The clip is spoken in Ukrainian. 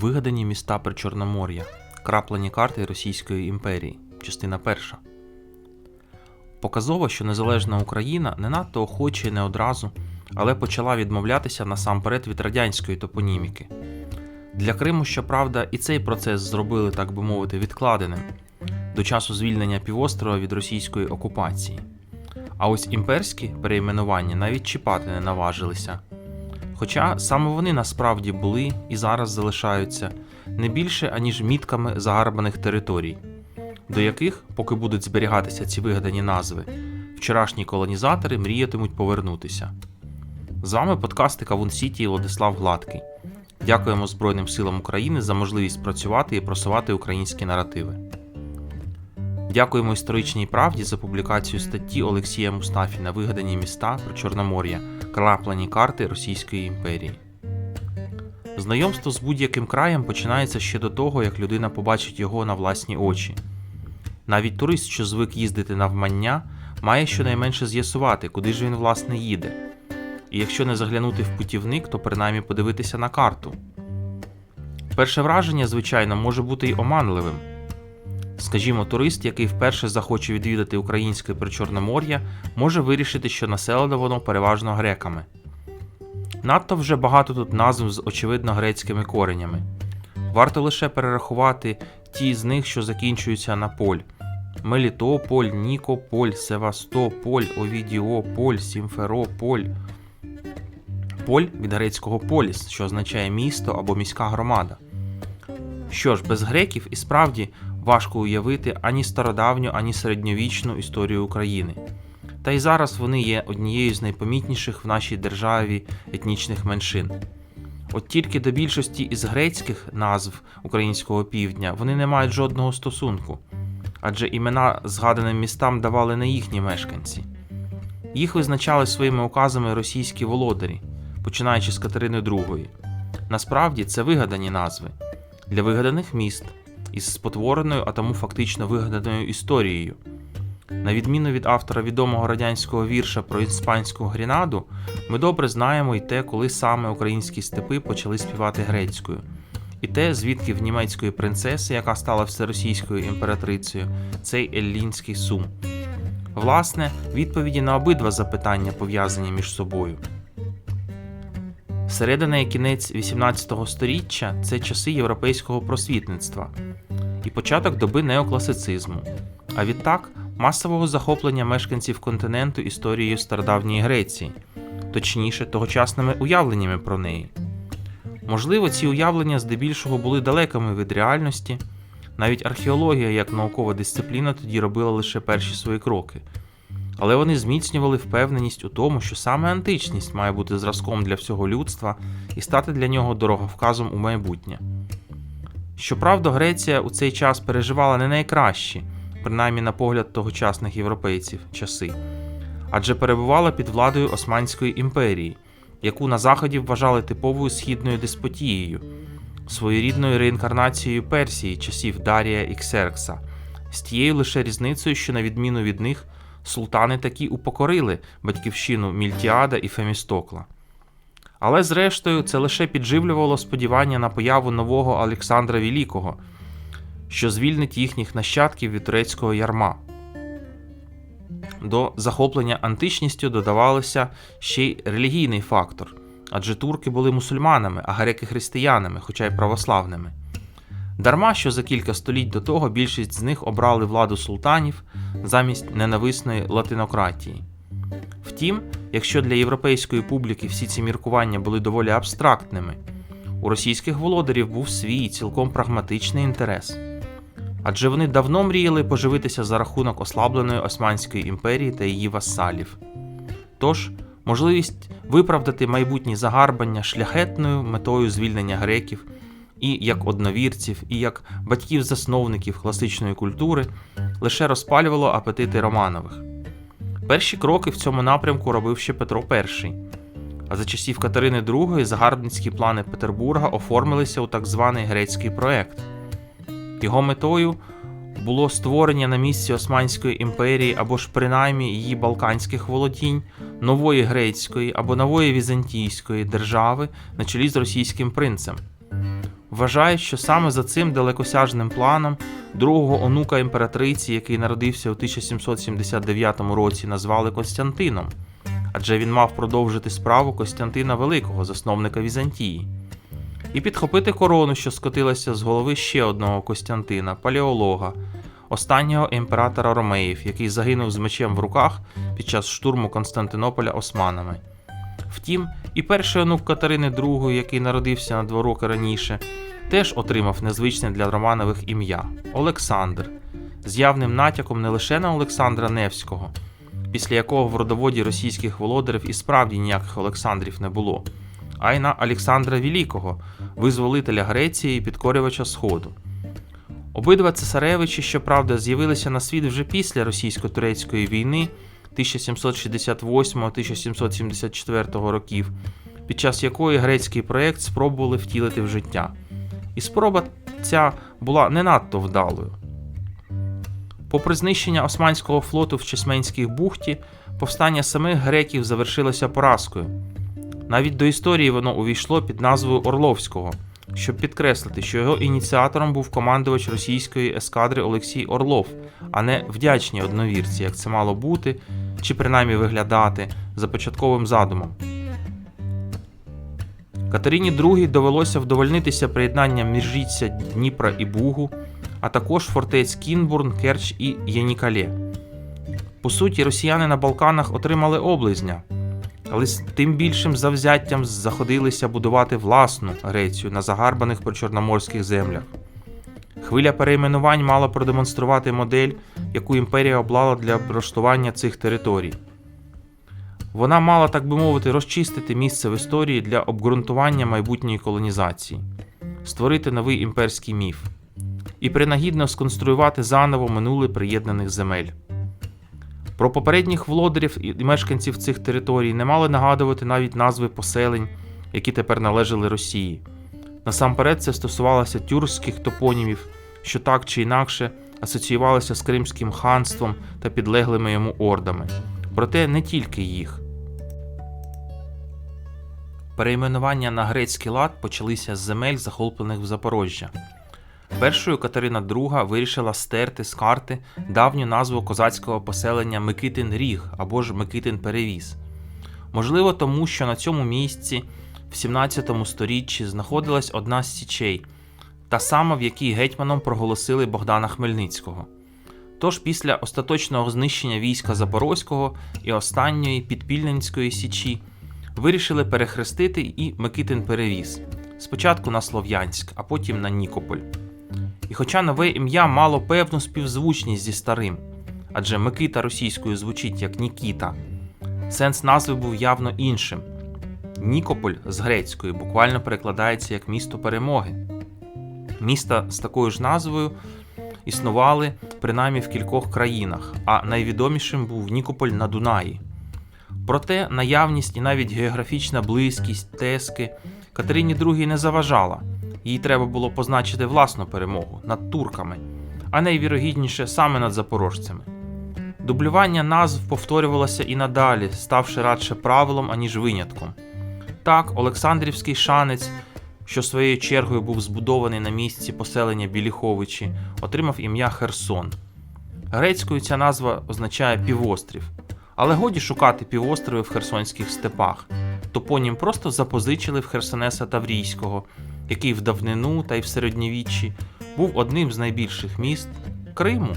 Вигадані міста Причорномор'я. Краплені карти Російської імперії. Частина перша. Показово, що незалежна Україна не надто охоче і не одразу, але почала відмовлятися насамперед від радянської топоніміки. Для Криму, щоправда, і цей процес зробили, так би мовити, відкладеним до часу звільнення півострова від російської окупації. А ось імперські перейменування навіть чіпати не наважилися. Хоча саме вони насправді були і зараз залишаються не більше аніж мітками загарбаних територій, до яких, поки будуть зберігатися ці вигадані назви, вчорашні колонізатори мріятимуть повернутися. З вами подкасти Кавун Сіті і Владислав Гладкий. Дякуємо Збройним силам України за можливість працювати і просувати українські наративи. Дякуємо історичній правді за публікацію статті Олексія Мустафіна Вигадані міста про Чорномор'я, краплені карти Російської імперії. Знайомство з будь-яким краєм починається ще до того, як людина побачить його на власні очі. Навіть турист, що звик їздити навмання, має щонайменше з'ясувати, куди ж він власне їде. І якщо не заглянути в путівник, то принаймні подивитися на карту. Перше враження, звичайно, може бути й оманливим. Скажімо, турист, який вперше захоче відвідати українське Причорномор'я, може вирішити, що населене воно переважно греками. Надто вже багато тут назв з очевидно грецькими коренями. Варто лише перерахувати ті з них, що закінчуються на поль: Мелітополь, Нікополь, Севастополь, Овідіополь, Сімферополь. Поль від грецького поліс, що означає місто або міська громада. Що ж, без греків і справді важко уявити ані стародавню, ані середньовічну історію України. Та й зараз вони є однією з найпомітніших в нашій державі етнічних меншин. От тільки до більшості із грецьких назв українського півдня вони не мають жодного стосунку, адже імена згаданим містам давали не їхні мешканці. Їх визначали своїми указами російські володарі, починаючи з Катерини II. Насправді це вигадані назви для вигаданих міст із спотвореною, а тому фактично вигаданою історією. На відміну від автора відомого радянського вірша про іспанську грінаду, ми добре знаємо й те, коли саме українські степи почали співати грецькою, і те, звідки в німецької принцеси, яка стала всеросійською імператрицею, цей еллінський сум. Власне, відповіді на обидва запитання пов'язані між собою. Середина і кінець 18 століття це часи європейського просвітництва і початок доби неокласицизму, а відтак масового захоплення мешканців континенту історією стародавньої Греції, точніше, тогочасними уявленнями про неї. Можливо, ці уявлення здебільшого були далекими від реальності, навіть археологія як наукова дисципліна тоді робила лише перші свої кроки. Але вони зміцнювали впевненість у тому, що саме античність має бути зразком для всього людства і стати для нього дороговказом у майбутнє. Щоправда, Греція у цей час переживала не найкращі, принаймні на погляд тогочасних європейців, часи, адже перебувала під владою Османської імперії, яку на Заході вважали типовою східною деспотією, своєрідною реінкарнацією Персії часів Дарія і Ксеркса, з тією лише різницею, що, на відміну від них, султани такі упокорили батьківщину Мільтіада і Фемістокла. Але зрештою це лише підживлювало сподівання на появу нового Олександра Великого, що звільнить їхніх нащадків від турецького ярма. До захоплення античністю додавалося ще й релігійний фактор, адже турки були мусульманами, а греки християнами, хоча й православними. Дарма що за кілька століть до того більшість з них обрали владу султанів замість ненависної латинократії. Втім, якщо для європейської публіки всі ці міркування були доволі абстрактними, у російських володарів був свій цілком прагматичний інтерес. Адже вони давно мріяли поживитися за рахунок ослабленої Османської імперії та її васалів. Тож, можливість виправдати майбутні загарбання шляхетною метою звільнення греків і як одновірців, і як батьків-засновників класичної культури лише розпалювало апетити Романових. Перші кроки в цьому напрямку робив ще Петро І, а за часів Катерини II загарбницькі плани Петербурга оформилися у так званий грецький проект. Його метою було створення на місці Османської імперії або ж принаймні її балканських володінь, нової грецької або нової візантійської держави на чолі з російським принцем. Вважають, що саме за цим далекосяжним планом другого онука імператриці, який народився у 1779 році, назвали Константином, адже він мав продовжити справу Костянтина Великого, засновника Візантії, і підхопити корону, що скотилася з голови ще одного Костянтина, палеолога, останнього імператора Ромеїв, який загинув з мечем в руках під час штурму Константинополя османами. Втім, і перший онук Катерини II, який народився на два роки раніше, теж отримав незвичне для Романових ім'я Олександр, з явним натяком не лише на Олександра Невського, після якого в родоводі російських володарів і справді ніяких Олександрів не було, а й на Олександра Великого, визволителя Греції і підкорювача Сходу. Обидва цесаревичі, щоправда, з'явилися на світ вже після російсько-турецької війни 1768-1774 років, під час якої грецький проєкт спробували втілити в життя. І спроба ця була не надто вдалою. Попри знищення Османського флоту в Чесменській бухті, повстання самих греків завершилося поразкою. Навіть до історії воно увійшло під назвою Орловського, щоб підкреслити, що його ініціатором був командувач російської ескадри Олексій Орлов, а не вдячні одновірці, як це мало бути, чи принаймні виглядати за початковим задумом. Катерині II довелося вдовольнитися приєднанням міжрічця Дніпра і Бугу, а також фортець Кінбурн, Керч і Янікале. По суті, росіяни на Балканах отримали облизня, але з тим більшим завзяттям заходилися будувати власну Грецію на загарбаних причорноморських землях. Хвиля перейменувань мала продемонструвати модель, яку імперія облала для облаштування цих територій. Вона мала, так би мовити, розчистити місце в історії для обґрунтування майбутньої колонізації, створити новий імперський міф і принагідно сконструювати заново минуле приєднаних земель. Про попередніх володарів і мешканців цих територій не мали нагадувати навіть назви поселень, які тепер належали Росії. Насамперед це стосувалося тюркських топонімів, що так чи інакше асоціювалися з Кримським ханством та підлеглими йому ордами. Проте не тільки їх. Перейменування на грецький лад почалися з земель, захоплених в Запорожжя. Першою Катерина II вирішила стерти з карти давню назву козацького поселення Микитин Ріг або ж Микитин Перевіз. Можливо, тому що на цьому місці в 17 сторіччі знаходилась одна з січей, та сама, в якій гетьманом проголосили Богдана Хмельницького. Тож після остаточного знищення війська Запорозького і останньої підпільненської січі вирішили перехрестити і Микитин перевіз спочатку на Слов'янськ, а потім на Нікополь. І хоча нове ім'я мало певну співзвучність зі старим, адже Микита російською звучить як Нікіта, сенс назви був явно іншим. Нікополь з грецької буквально перекладається як місто перемоги. Міста з такою ж назвою існували принаймні в кількох країнах, а найвідомішим був Нікополь на Дунаї. Проте наявність і навіть географічна близькість Тески Катерині II не заважала. Їй треба було позначити власну перемогу над турками, а найвірогідніше саме над запорожцями. Дублювання назв повторювалося і надалі, ставши радше правилом, аніж винятком. Так, Олександрівський шанець, що своєю чергою був збудований на місці поселення Біліховичі, отримав ім'я Херсон. Грецькою ця назва означає півострів. Але годі шукати півострови в херсонських степах. Топонім просто запозичили в Херсонеса Таврійського, який в давнину та й в середньовіччі був одним з найбільших міст Криму.